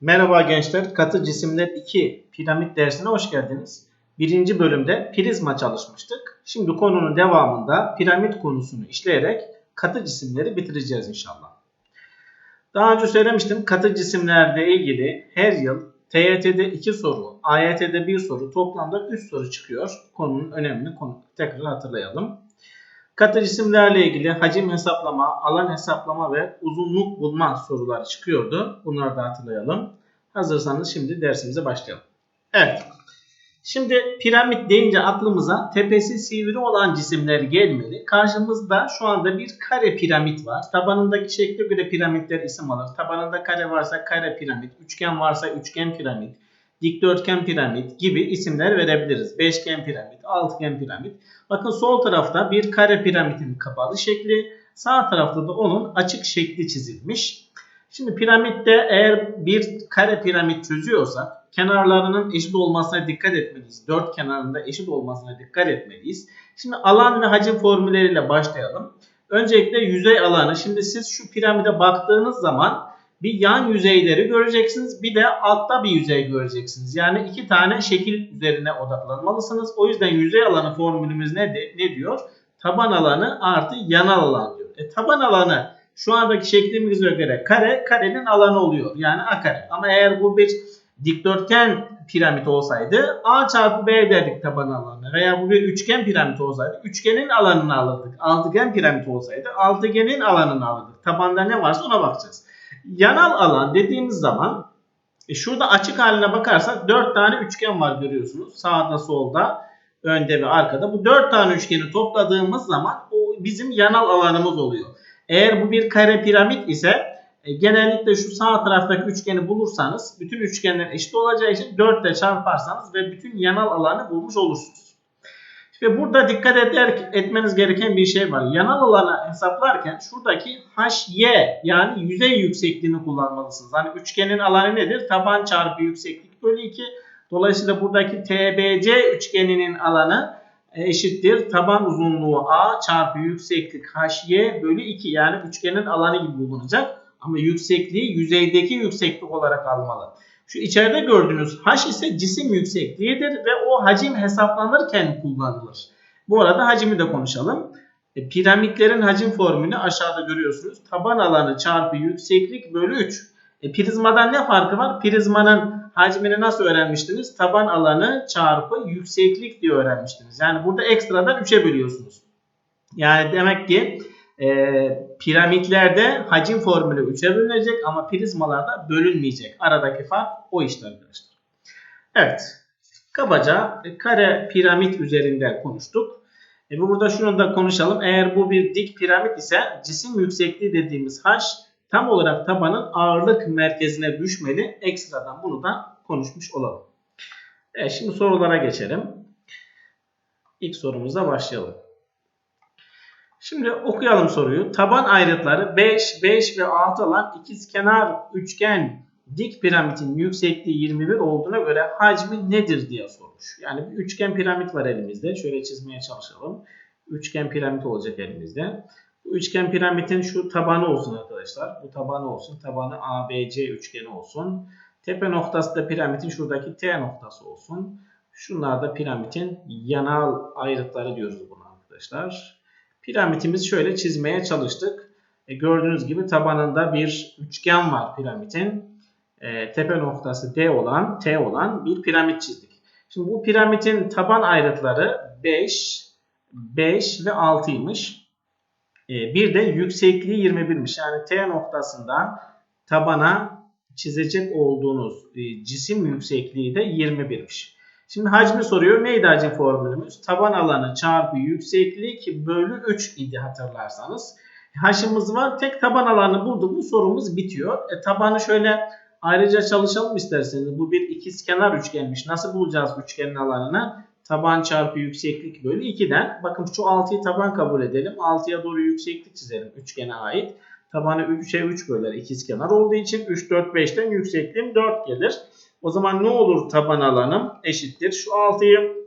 Merhaba gençler, Katı Cisimler 2 piramit dersine hoş geldiniz. Birinci bölümde prizma çalışmıştık. Şimdi konunun devamında piramit konusunu işleyerek katı cisimleri bitireceğiz inşallah. Daha önce söylemiştim katı cisimlerle ilgili her yıl TYT'de 2 soru, AYT'de 1 soru, toplamda 3 soru çıkıyor. Konunun önemini konu- tekrar hatırlayalım. Katı cisimlerle ilgili hacim hesaplama, alan hesaplama ve uzunluk bulma soruları çıkıyordu. Bunları da hatırlayalım. Hazırsanız şimdi dersimize başlayalım. Evet. Şimdi piramit deyince aklımıza tepesi sivri olan cisimler gelmeli. Karşımızda şu anda bir kare piramit var. Tabanındaki şekle göre piramitler isim alır. Tabanında kare varsa kare piramit, üçgen varsa üçgen piramit, dikdörtgen piramit gibi isimler verebiliriz. Beşgen piramit, altıgen piramit. Bakın sol tarafta bir kare piramitin kapalı şekli, sağ tarafta da onun açık şekli çizilmiş. Şimdi piramitte eğer bir kare piramit çözüyorsak kenarlarının eşit olmasına dikkat etmeliyiz. Dört kenarında eşit olmasına dikkat etmeliyiz. Şimdi alan ve hacim formülleriyle başlayalım. Öncelikle yüzey alanı. Şimdi siz şu piramide baktığınız zaman bir yan yüzeyleri göreceksiniz. Bir de altta bir yüzey göreceksiniz. Yani iki tane şekil üzerine odaklanmalısınız. O yüzden yüzey alanı formülümüz ne, de, ne diyor? Taban alanı artı yanal alan diyor. E, taban alanı şu andaki şeklimize göre kare, karenin alanı oluyor. Yani a kare. Ama eğer bu bir dikdörtgen piramit olsaydı a çarpı b derdik taban alanı. Veya bu bir üçgen piramit olsaydı üçgenin alanını alırdık. Altıgen piramit olsaydı altıgenin alanını alırdık. Tabanda ne varsa ona bakacağız. Yanal alan dediğimiz zaman e, şurada açık haline bakarsak 4 tane üçgen var görüyorsunuz. Sağda solda önde ve arkada. Bu 4 tane üçgeni topladığımız zaman o bizim yanal alanımız oluyor. Eğer bu bir kare piramit ise e, genellikle şu sağ taraftaki üçgeni bulursanız bütün üçgenler eşit olacağı için 4 ile çarparsanız ve bütün yanal alanı bulmuş olursunuz. Ve burada dikkat eder, etmeniz gereken bir şey var. Yanal alanı hesaplarken şuradaki HY yani yüzey yüksekliğini kullanmalısınız. Hani üçgenin alanı nedir? Taban çarpı yükseklik bölü 2. Dolayısıyla buradaki TBC üçgeninin alanı eşittir. Taban uzunluğu A çarpı yükseklik HY bölü 2. Yani üçgenin alanı gibi bulunacak. Ama yüksekliği yüzeydeki yükseklik olarak almalı. Şu içeride gördüğünüz h ise cisim yüksekliğidir ve o hacim hesaplanırken kullanılır. Bu arada hacimi de konuşalım. E, piramitlerin hacim formülünü aşağıda görüyorsunuz. Taban alanı çarpı yükseklik bölü 3. E, prizmadan ne farkı var? Prizmanın hacmini nasıl öğrenmiştiniz? Taban alanı çarpı yükseklik diye öğrenmiştiniz. Yani burada ekstradan 3'e bölüyorsunuz. Yani demek ki e, piramitlerde hacim formülü 3'e bölünecek ama prizmalarda bölünmeyecek. Aradaki fark o işte arkadaşlar. Evet. Kabaca e, kare piramit üzerinde konuştuk. E, burada şunu da konuşalım. Eğer bu bir dik piramit ise cisim yüksekliği dediğimiz h tam olarak tabanın ağırlık merkezine düşmeli. Ekstradan bunu da konuşmuş olalım. Evet, şimdi sorulara geçelim. İlk sorumuzla başlayalım. Şimdi okuyalım soruyu. Taban ayrıtları 5, 5 ve 6 olan ikizkenar üçgen dik piramidin yüksekliği 21 olduğuna göre hacmi nedir diye sormuş. Yani bir üçgen piramit var elimizde. Şöyle çizmeye çalışalım. Üçgen piramit olacak elimizde. Bu üçgen piramidin şu tabanı olsun arkadaşlar. Bu tabanı olsun. Tabanı ABC üçgeni olsun. Tepe noktası da piramidin şuradaki T noktası olsun. Şunlar da piramidin yanal ayrıtları diyoruz buna arkadaşlar. Piramitimizi şöyle çizmeye çalıştık. E, gördüğünüz gibi tabanında bir üçgen var piramidin. E, tepe noktası D olan, T olan bir piramit çizdik. Şimdi bu piramidin taban ayrıtları 5, 5 ve 6'ymış. E, bir de yüksekliği 21'miş. Yani T noktasından tabana çizecek olduğunuz e, cisim yüksekliği de 21'miş. Şimdi hacmi soruyor. Neydi formülümüz? Taban alanı çarpı yükseklik bölü 3 idi hatırlarsanız. H'ımız var. Tek taban alanı bulduk mu sorumuz bitiyor. E, tabanı şöyle ayrıca çalışalım isterseniz. Bu bir ikizkenar üçgenmiş. Nasıl bulacağız üçgenin alanını? Taban çarpı yükseklik bölü 2'den. Bakın şu 6'yı taban kabul edelim. 6'ya doğru yükseklik çizelim üçgene ait. Tabanı 3'e 3 böler ikizkenar olduğu için 3, 4, 5'ten yüksekliğim 4 gelir. O zaman ne olur taban alanım eşittir. Şu 6'yı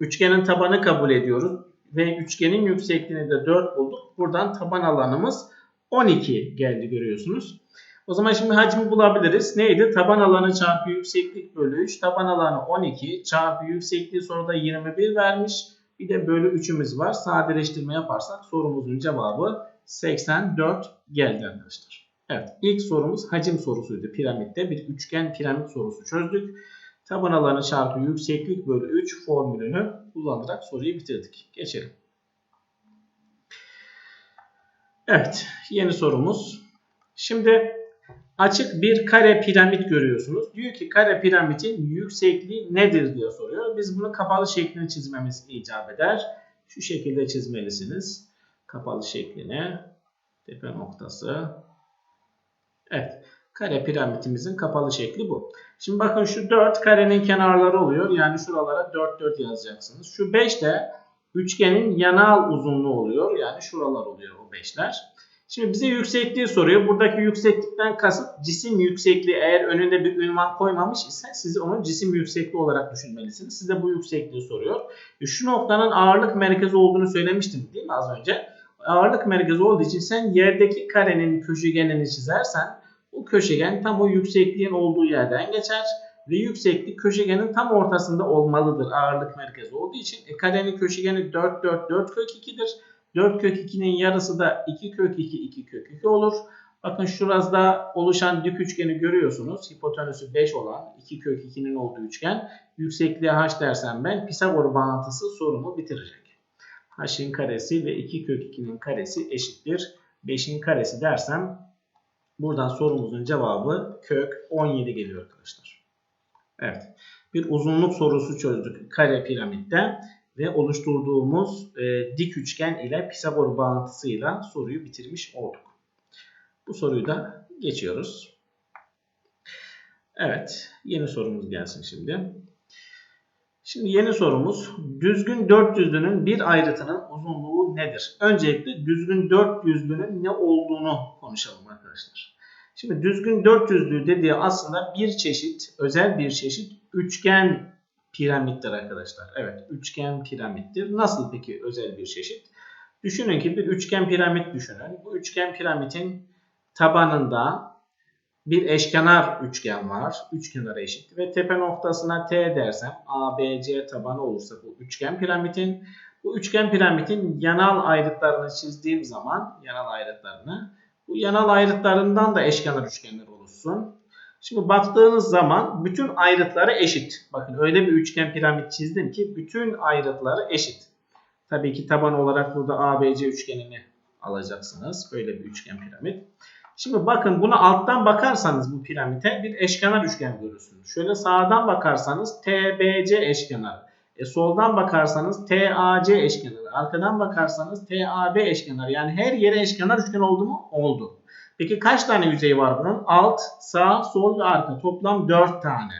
üçgenin tabanı kabul ediyoruz. ve üçgenin yüksekliğini de 4 bulduk. Buradan taban alanımız 12 geldi görüyorsunuz. O zaman şimdi hacmi bulabiliriz. Neydi? Taban alanı çarpı yükseklik bölü 3. Taban alanı 12 çarpı yüksekliği sonra da 21 vermiş. Bir de bölü 3'ümüz var. Sadeleştirme yaparsak sorumuzun cevabı 84 geldi arkadaşlar. Evet ilk sorumuz hacim sorusuydu piramitte. Bir üçgen piramit sorusu çözdük. Taban alanı çarpı yükseklik bölü 3 formülünü kullanarak soruyu bitirdik. Geçelim. Evet yeni sorumuz. Şimdi açık bir kare piramit görüyorsunuz. Diyor ki kare piramitin yüksekliği nedir diye soruyor. Biz bunu kapalı şeklini çizmemiz icap eder. Şu şekilde çizmelisiniz. Kapalı şeklini. Tepe noktası. Evet. Kare piramitimizin kapalı şekli bu. Şimdi bakın şu 4 karenin kenarları oluyor. Yani şuralara 4 4 yazacaksınız. Şu 5 de üçgenin yanal uzunluğu oluyor. Yani şuralar oluyor o 5'ler. Şimdi bize yüksekliği soruyor. Buradaki yükseklikten kasıt cisim yüksekliği. Eğer önünde bir ünvan koymamış ise siz onu cisim yüksekliği olarak düşünmelisiniz. Size bu yüksekliği soruyor. E şu noktanın ağırlık merkezi olduğunu söylemiştim değil mi az önce? Ağırlık merkezi olduğu için sen yerdeki karenin köşegenini çizersen bu köşegen tam o yüksekliğin olduğu yerden geçer ve yükseklik köşegenin tam ortasında olmalıdır ağırlık merkezi olduğu için. E, karenin köşegeni 4 4 4 kök 2'dir. 4 kök 2'nin yarısı da 2 kök 2 2 kök 2 olur. Bakın şurada oluşan dik üçgeni görüyorsunuz. Hipotenüsü 5 olan 2 kök 2'nin olduğu üçgen. Yüksekliğe h dersem ben Pisagor bağıntısı sorumu bitirecek. h'in karesi ve 2 kök 2'nin karesi eşittir. 5'in karesi dersem buradan sorumuzun cevabı kök 17 geliyor arkadaşlar. Evet. Bir uzunluk sorusu çözdük kare piramitte ve oluşturduğumuz e, dik üçgen ile Pisagor bağıntısıyla soruyu bitirmiş olduk. Bu soruyu da geçiyoruz. Evet, yeni sorumuz gelsin şimdi. Şimdi yeni sorumuz düzgün dört yüzlünün bir ayrıtının uzunluğu nedir? Öncelikle düzgün dört yüzlünün ne olduğunu konuşalım arkadaşlar. Şimdi düzgün dört yüzlü dediği aslında bir çeşit, özel bir çeşit üçgen piramittir arkadaşlar. Evet üçgen piramittir. Nasıl peki özel bir çeşit? Düşünün ki bir üçgen piramit düşünün. Bu üçgen piramitin tabanında bir eşkenar üçgen var. Üçkenar eşit. Ve tepe noktasına T dersem ABC tabanı olursa bu üçgen piramitin bu üçgen piramitin yanal ayrıtlarını çizdiğim zaman yanal ayrıtlarını bu yanal ayrıtlarından da eşkenar üçgenler oluşsun. Şimdi baktığınız zaman bütün ayrıtları eşit. Bakın öyle bir üçgen piramit çizdim ki bütün ayrıtları eşit. Tabii ki taban olarak burada ABC üçgenini alacaksınız. Böyle bir üçgen piramit. Şimdi bakın buna alttan bakarsanız bu piramite bir eşkenar üçgen görürsünüz. Şöyle sağdan bakarsanız TBC eşkenar. E soldan bakarsanız TAC eşkenar. Arkadan bakarsanız TAB eşkenar. Yani her yere eşkenar üçgen oldu mu? Oldu. Peki kaç tane yüzey var bunun? Alt, sağ, sol ve arka. Toplam 4 tane.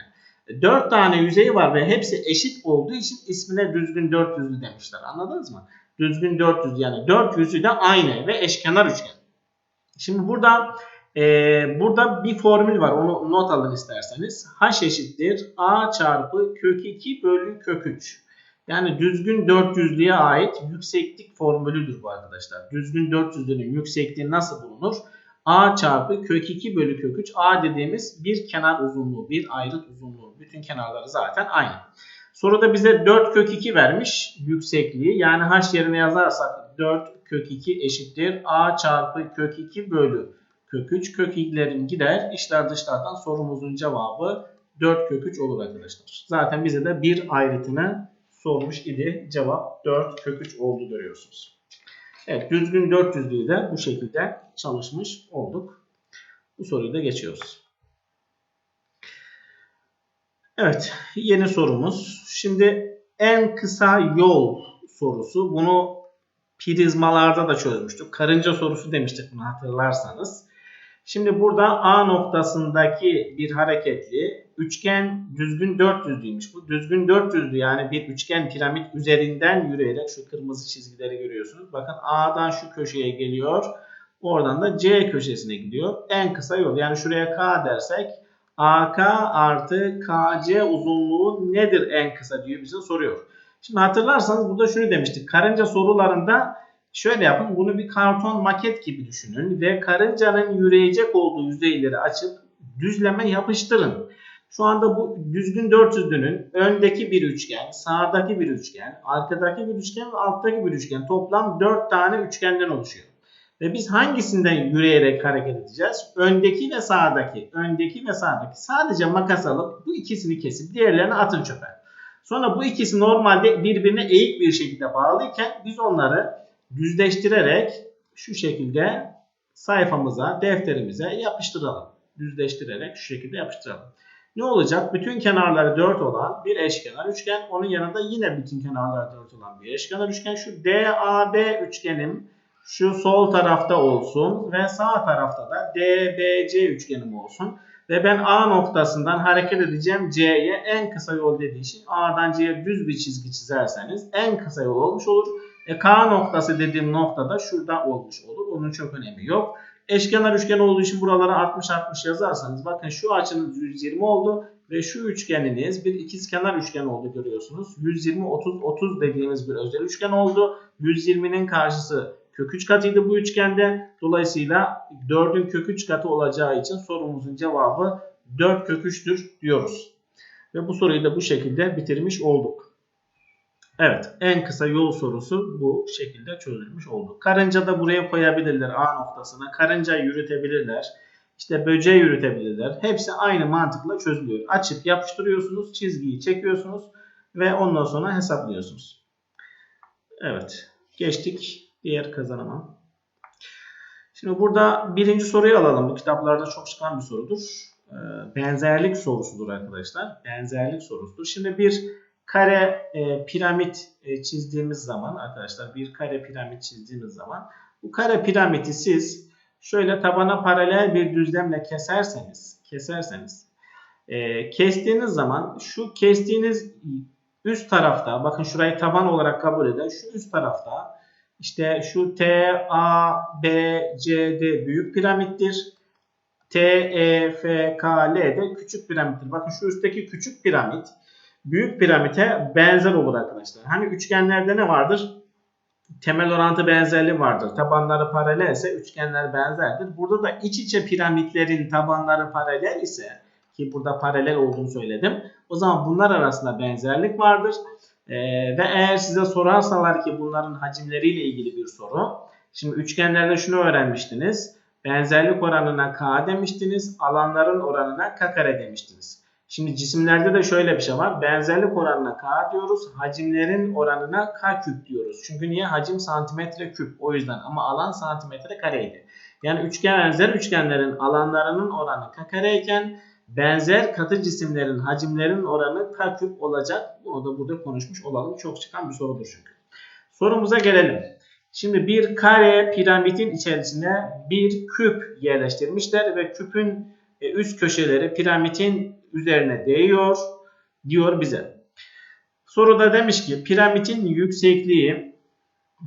4 tane yüzeyi var ve hepsi eşit olduğu için ismine düzgün 400'lü demişler. Anladınız mı? Düzgün 400 yani 4 yüzü de aynı ve eşkenar üçgen. Şimdi burada e, burada bir formül var. Onu not alın isterseniz. H eşittir A çarpı kök 2 bölü kök 3. Yani düzgün 400'lüye ait yükseklik formülüdür bu arkadaşlar. Düzgün 400'lünün yüksekliği nasıl bulunur? A çarpı kök 2 bölü kök 3. A dediğimiz bir kenar uzunluğu, bir ayrıt uzunluğu. Bütün kenarları zaten aynı. Soruda bize 4 kök 2 vermiş yüksekliği. Yani h yerine yazarsak 4 kök 2 eşittir. A çarpı kök 2 bölü kök 3. Kök 2'lerin gider. İçler dışlardan sorumuzun cevabı 4 kök 3 olur arkadaşlar. Zaten bize de bir ayrıtını sormuş idi. Cevap 4 kök 3 oldu görüyorsunuz. Evet düzgün 400'lüğü de bu şekilde çalışmış olduk. Bu soruyu da geçiyoruz. Evet yeni sorumuz. Şimdi en kısa yol sorusu. Bunu prizmalarda da çözmüştük. Karınca sorusu demiştik bunu hatırlarsanız. Şimdi burada A noktasındaki bir hareketli üçgen düzgün 400'lüymüş. Bu düzgün 400'lü yani bir üçgen piramit üzerinden yürüyerek şu kırmızı çizgileri görüyorsunuz. Bakın A'dan şu köşeye geliyor. Oradan da C köşesine gidiyor. En kısa yol. Yani şuraya K dersek AK artı KC uzunluğu nedir en kısa diyor bize soruyor. Şimdi hatırlarsanız burada şunu demiştik. Karınca sorularında şöyle yapın. Bunu bir karton maket gibi düşünün ve karıncanın yürüyecek olduğu yüzeyleri açıp düzleme yapıştırın. Şu anda bu düzgün 400'lünün öndeki bir üçgen, sağdaki bir üçgen, arkadaki bir üçgen ve alttaki bir üçgen toplam 4 tane üçgenden oluşuyor. Ve biz hangisinden yürüyerek hareket edeceğiz? Öndeki ve sağdaki, öndeki ve sağdaki. Sadece makas alıp bu ikisini kesip diğerlerini atın çöpe. Sonra bu ikisi normalde birbirine eğik bir şekilde bağlıyken biz onları düzleştirerek şu şekilde sayfamıza, defterimize yapıştıralım. Düzleştirerek şu şekilde yapıştıralım. Ne olacak? Bütün kenarları 4 olan bir eşkenar üçgen. Onun yanında yine bütün kenarları 4 olan bir eşkenar üçgen. Şu DAB üçgenim şu sol tarafta olsun ve sağ tarafta da DBC üçgenim olsun. Ve ben A noktasından hareket edeceğim C'ye en kısa yol dediği için A'dan C'ye düz bir çizgi çizerseniz en kısa yol olmuş olur. E, K noktası dediğim noktada şurada olmuş olur. Onun çok önemi yok. Eşkenar üçgen olduğu için buralara 60-60 yazarsanız bakın şu açınız 120 oldu ve şu üçgeniniz bir ikizkenar üçgen oldu görüyorsunuz. 120-30-30 dediğimiz bir özel üçgen oldu. 120'nin karşısı kök 3 katıydı bu üçgende. Dolayısıyla 4'ün kök 3 katı olacağı için sorumuzun cevabı 4 kök 3'tür diyoruz. Ve bu soruyu da bu şekilde bitirmiş olduk. Evet en kısa yol sorusu bu şekilde çözülmüş oldu. Karınca da buraya koyabilirler A noktasına. Karınca yürütebilirler. İşte böceği yürütebilirler. Hepsi aynı mantıkla çözülüyor. Açıp yapıştırıyorsunuz. Çizgiyi çekiyorsunuz. Ve ondan sonra hesaplıyorsunuz. Evet. Geçtik diğer kazanıma. Şimdi burada birinci soruyu alalım. Bu kitaplarda çok çıkan bir sorudur. Ee, Benzerlik sorusudur arkadaşlar. Benzerlik sorusudur. Şimdi bir kare e, piramit e, çizdiğimiz zaman arkadaşlar bir kare piramit çizdiğimiz zaman bu kare piramidi siz şöyle tabana paralel bir düzlemle keserseniz keserseniz e, kestiğiniz zaman şu kestiğiniz üst tarafta bakın şurayı taban olarak kabul eden şu üst tarafta işte şu T, A, B, C, D büyük piramittir. T, E, F, K, L de küçük piramittir. Bakın şu üstteki küçük piramit büyük piramite benzer olur arkadaşlar. Hani üçgenlerde ne vardır? Temel orantı benzerliği vardır. Tabanları paralel ise üçgenler benzerdir. Burada da iç içe piramitlerin tabanları paralel ise ki burada paralel olduğunu söyledim. O zaman bunlar arasında benzerlik vardır. Ee, ve eğer size sorarsalar ki bunların hacimleriyle ilgili bir soru. Şimdi üçgenlerde şunu öğrenmiştiniz. Benzerlik oranına k demiştiniz. Alanların oranına k kare demiştiniz. Şimdi cisimlerde de şöyle bir şey var. Benzerlik oranına k diyoruz. Hacimlerin oranına k küp diyoruz. Çünkü niye? Hacim santimetre küp. O yüzden ama alan santimetre kareydi. Yani üçgen benzer üçgenlerin alanlarının oranı k kareyken benzer katı cisimlerin hacimlerin oranı k küp olacak. Bunu da burada konuşmuş olalım. Çok çıkan bir sorudur çünkü. Sorumuza gelelim. Şimdi bir kare piramidin içerisine bir küp yerleştirmişler ve küpün e, üst köşeleri piramidin üzerine değiyor diyor bize. Soruda demiş ki piramidin yüksekliği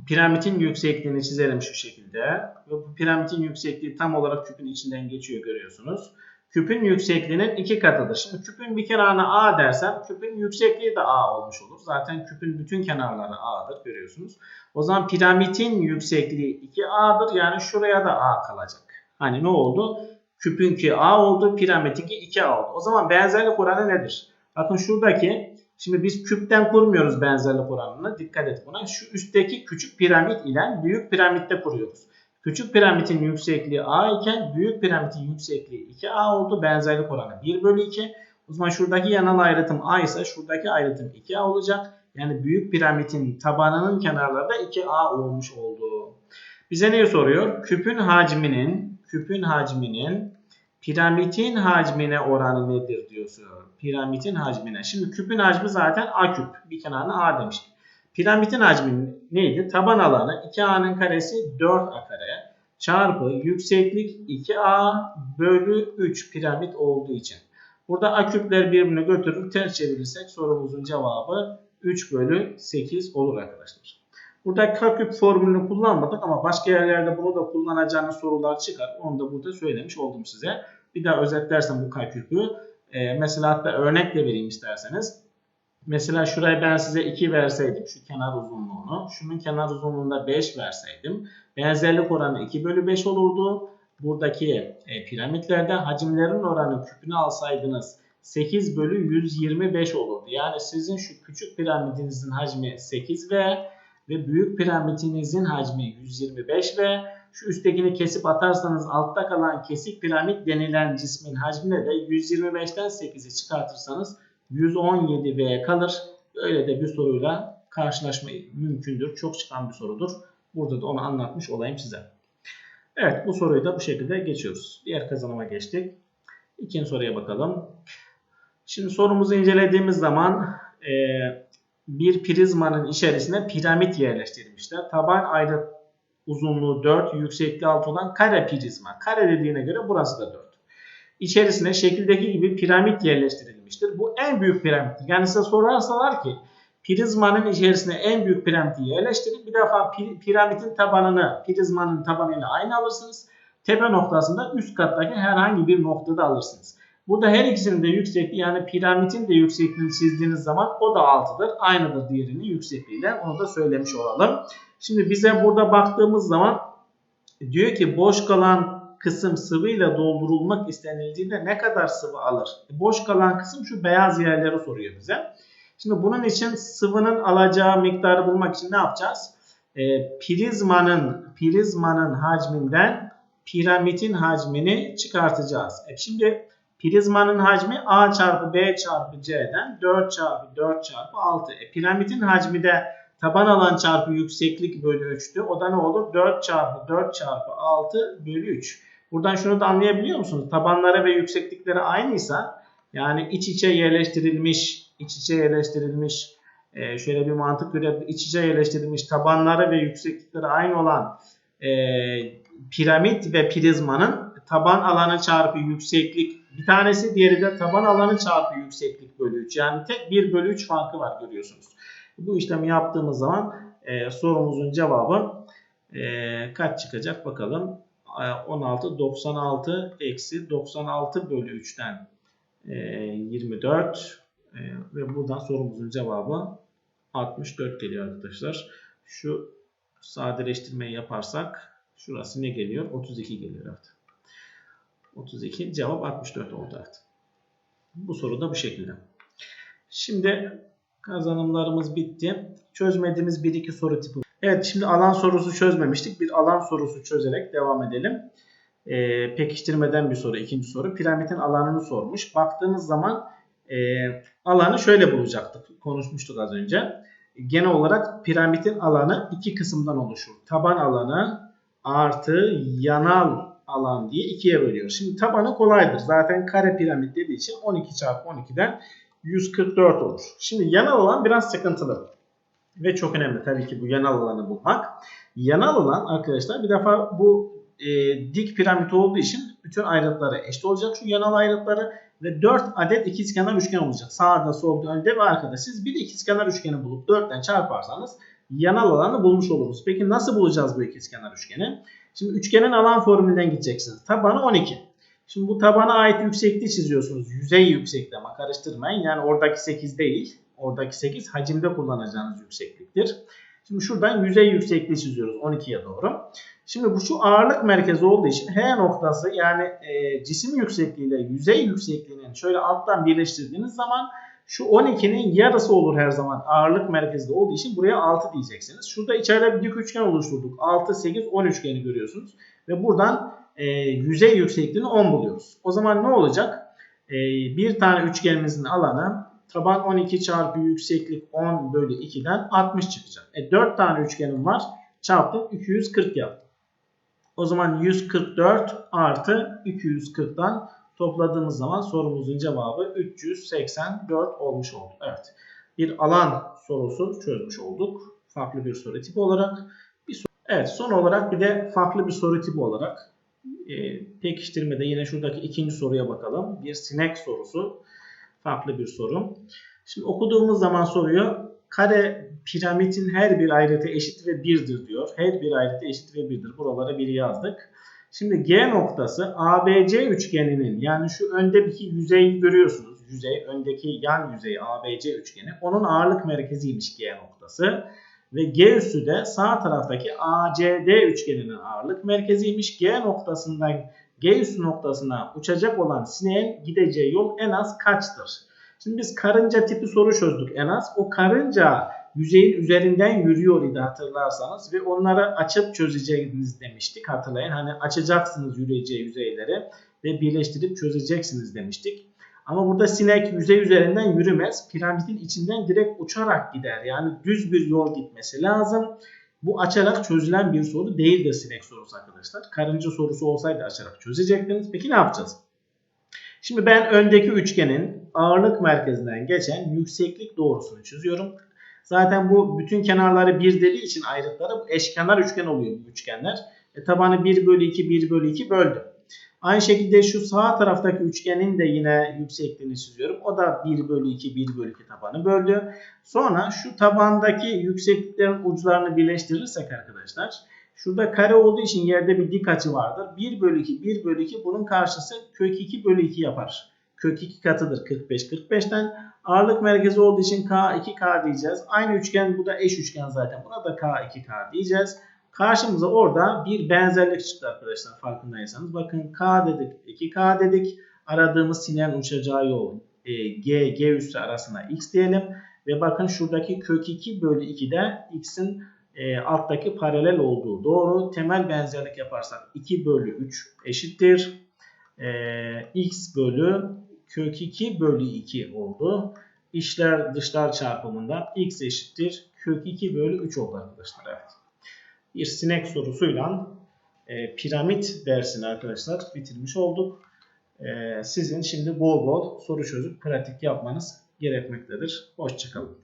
piramidin yüksekliğini çizelim şu şekilde. Bu piramidin yüksekliği tam olarak küpün içinden geçiyor görüyorsunuz. Küpün yüksekliğinin iki katıdır. Şimdi küpün bir kenarına A dersem küpün yüksekliği de A olmuş olur. Zaten küpün bütün kenarları A'dır görüyorsunuz. O zaman piramidin yüksekliği 2A'dır. Yani şuraya da A kalacak. Hani ne oldu? Küpünki A oldu, piramidinki 2A oldu. O zaman benzerlik oranı nedir? Bakın şuradaki, şimdi biz küpten kurmuyoruz benzerlik oranını. Dikkat et buna. Şu üstteki küçük piramit ile büyük piramitte kuruyoruz. Küçük piramidin yüksekliği A iken büyük piramidin yüksekliği 2A oldu. Benzerlik oranı 1 bölü 2. O zaman şuradaki yanal ayrıtım A ise şuradaki ayrıtım 2A olacak. Yani büyük piramidin tabanının kenarları da 2A olmuş oldu. Bize neyi soruyor? Küpün hacminin küpün hacminin piramidin hacmine oranı nedir diyor soruyor. Piramidin hacmine. Şimdi küpün hacmi zaten A küp. Bir kenarına A demiştik. Piramidin hacmi neydi? Taban alanı 2A'nın karesi 4A kare çarpı yükseklik 2A bölü 3 piramit olduğu için. Burada A küpler birbirine götürür. Ters çevirirsek sorumuzun cevabı 3 bölü 8 olur arkadaşlar. Burada K küp formülünü kullanmadık ama başka yerlerde bunu da kullanacağınız sorular çıkar. Onu da burada söylemiş oldum size. Bir daha özetlersem bu K küpü. Ee, mesela hatta örnekle vereyim isterseniz. Mesela şuraya ben size 2 verseydim şu kenar uzunluğunu. Şunun kenar uzunluğunda 5 verseydim. Benzerlik oranı 2 bölü 5 olurdu. Buradaki e, piramitlerde hacimlerin oranı küpünü alsaydınız 8 bölü 125 olurdu. Yani sizin şu küçük piramidinizin hacmi 8 ve ve büyük piramidinizin hacmi 125 ve şu üsttekini kesip atarsanız altta kalan kesik piramit denilen cismin hacmine de 125'ten 8'i çıkartırsanız 117 V kalır. Böyle de bir soruyla karşılaşma mümkündür. Çok çıkan bir sorudur. Burada da onu anlatmış olayım size. Evet bu soruyu da bu şekilde geçiyoruz. Diğer kazanıma geçtik. İkinci soruya bakalım. Şimdi sorumuzu incelediğimiz zaman e, bir prizmanın içerisine piramit yerleştirilmişler. Taban ayrı uzunluğu 4, yüksekliği 6 olan kare prizma. Kare dediğine göre burası da 4. İçerisine şekildeki gibi piramit yerleştirilmiştir. Bu en büyük piramittir. Yani size sorarsalar ki prizmanın içerisine en büyük piramidi yerleştirin. Bir defa piramidin tabanını prizmanın tabanıyla aynı alırsınız. Tepe noktasında üst kattaki herhangi bir noktada alırsınız. Burada her ikisinin de yüksekliği yani piramidin de yüksekliğini çizdiğiniz zaman o da 6'dır. Aynıdır diğerinin yüksekliğiyle. Onu da söylemiş olalım. Şimdi bize burada baktığımız zaman diyor ki boş kalan kısım sıvıyla doldurulmak istenildiğinde ne kadar sıvı alır? Boş kalan kısım şu beyaz yerleri soruyor bize. Şimdi bunun için sıvının alacağı miktarı bulmak için ne yapacağız? E, prizmanın prizmanın hacminden piramidin hacmini çıkartacağız. E, şimdi prizmanın hacmi A çarpı B çarpı C'den 4 çarpı 4 çarpı 6. E, piramidin hacmi de taban alan çarpı yükseklik bölü 3'tü. O da ne olur? 4 çarpı 4 çarpı 6 bölü 3. Buradan şunu da anlayabiliyor musunuz? Tabanları ve yükseklikleri aynıysa yani iç içe yerleştirilmiş, iç içe yerleştirilmiş e, şöyle bir mantık üret, iç içe yerleştirilmiş tabanları ve yükseklikleri aynı olan e, piramit ve prizmanın taban alanı çarpı yükseklik bir tanesi diğeri de taban alanı çarpı yükseklik bölü 3. Yani tek 1 bölü 3 farkı var görüyorsunuz. Bu işlemi yaptığımız zaman e, sorumuzun cevabı e, kaç çıkacak bakalım. 16 96 eksi 96 bölü 3'ten 24 e, ve buradan sorumuzun cevabı 64 geliyor arkadaşlar. Şu sadeleştirmeyi yaparsak şurası ne geliyor? 32 geliyor evet. 32 cevap 64 oldu evet. Bu soru da bu şekilde. Şimdi kazanımlarımız bitti. Çözmediğimiz 1-2 soru tipi. Evet şimdi alan sorusu çözmemiştik. Bir alan sorusu çözerek devam edelim. Ee, pekiştirmeden bir soru. ikinci soru. Piramidin alanını sormuş. Baktığınız zaman e, alanı şöyle bulacaktık. Konuşmuştuk az önce. Genel olarak piramidin alanı iki kısımdan oluşur. Taban alanı artı yanal alan diye ikiye bölüyoruz. Şimdi tabanı kolaydır. Zaten kare piramit dediği için 12 çarpı 12'den 144 olur. Şimdi yanal alan biraz sıkıntılı. Ve çok önemli tabii ki bu yanal alanı bulmak. Yanal alan arkadaşlar bir defa bu e, dik piramit olduğu için bütün ayrıntıları eşit olacak şu yanal ayrıntıları ve 4 adet ikizkenar üçgen olacak. Sağda, solda, önde ve arkada. Siz bir ikizkenar üçgeni bulup 4'ten çarparsanız yanal alanı bulmuş oluruz. Peki nasıl bulacağız bu ikizkenar üçgeni? Şimdi üçgenin alan formülünden gideceksiniz. Tabanı 12. Şimdi bu tabana ait yüksekliği çiziyorsunuz. Yüzey yüksekliği ama karıştırmayın. Yani oradaki 8 değil. Oradaki 8 hacimde kullanacağınız yüksekliktir. Şimdi şuradan yüzey yüksekliği çiziyoruz 12'ye doğru. Şimdi bu şu ağırlık merkezi olduğu için H noktası yani e, cisim yüksekliğiyle yüzey yüksekliğinin şöyle alttan birleştirdiğiniz zaman şu 12'nin yarısı olur her zaman ağırlık merkezinde olduğu için buraya 6 diyeceksiniz. Şurada içeride bir dik üçgen oluşturduk. 6, 8, 10 üçgeni görüyorsunuz. Ve buradan e, yüzey yüksekliğini 10 buluyoruz. O zaman ne olacak? E, bir tane üçgenimizin alanı taban 12 çarpı yükseklik 10 bölü 2'den 60 çıkacak. E 4 tane üçgenim var. Çarptım 240 yaptım. O zaman 144 artı 240'dan topladığımız zaman sorumuzun cevabı 384 olmuş oldu. Evet. Bir alan sorusu çözmüş olduk. Farklı bir soru tipi olarak. Bir soru. Evet son olarak bir de farklı bir soru tipi olarak e, pekiştirmede yine şuradaki ikinci soruya bakalım. Bir sinek sorusu. Farklı bir soru. Şimdi okuduğumuz zaman soruyu kare piramidin her bir ayrıtı eşit ve birdir diyor. Her bir ayrıtı eşit ve birdir. Buralara bir yazdık. Şimdi G noktası ABC üçgeninin yani şu öndeki yüzeyi görüyorsunuz. yüzey, öndeki yan yüzey ABC üçgeni. Onun ağırlık merkeziymiş G noktası. Ve G üssü de sağ taraftaki ACD üçgeninin ağırlık merkeziymiş. G noktasından G üssü noktasına uçacak olan sineğin gideceği yol en az kaçtır? Şimdi biz karınca tipi soru çözdük en az. O karınca yüzeyin üzerinden yürüyor idi hatırlarsanız ve onları açıp çözeceğiniz demiştik hatırlayın. Hani açacaksınız yürüyeceği yüzeyleri ve birleştirip çözeceksiniz demiştik. Ama burada sinek yüzey üzerinden yürümez. Piramidin içinden direkt uçarak gider. Yani düz bir yol gitmesi lazım. Bu açarak çözülen bir soru değildir sinek sorusu arkadaşlar. Karınca sorusu olsaydı açarak çözecektiniz. Peki ne yapacağız? Şimdi ben öndeki üçgenin ağırlık merkezinden geçen yükseklik doğrusunu çiziyorum. Zaten bu bütün kenarları bir dediği için ayrıtları eşkenar üçgen oluyor bu üçgenler. E, tabanı 1 bölü 2 1 bölü 2 böldüm. Aynı şekilde şu sağ taraftaki üçgenin de yine yüksekliğini çiziyorum. O da 1 bölü 2 1 bölü 2 tabanı böldü. Sonra şu tabandaki yüksekliklerin uçlarını birleştirirsek arkadaşlar. Şurada kare olduğu için yerde bir dik açı vardır. 1 bölü 2 1 bölü 2 bunun karşısı kök 2 bölü 2 yapar. Kök 2 katıdır 45 45'ten. Ağırlık merkezi olduğu için K 2K diyeceğiz. Aynı üçgen bu da eş üçgen zaten. Buna da K 2K diyeceğiz. Karşımıza orada bir benzerlik çıktı arkadaşlar farkındaysanız. Bakın K dedik 2K dedik. Aradığımız sinyal uçacağı yol e, G, G üssü arasına X diyelim. Ve bakın şuradaki kök 2 bölü 2 de X'in e, alttaki paralel olduğu doğru. Temel benzerlik yaparsak 2 bölü 3 eşittir. E, X bölü kök 2 bölü 2 oldu. İşler dışlar çarpımında X eşittir. Kök 2 bölü 3 oldu arkadaşlar. Evet bir sinek sorusuyla e, piramit dersini arkadaşlar bitirmiş olduk. E, sizin şimdi bol bol soru çözüp pratik yapmanız gerekmektedir. Hoşçakalın.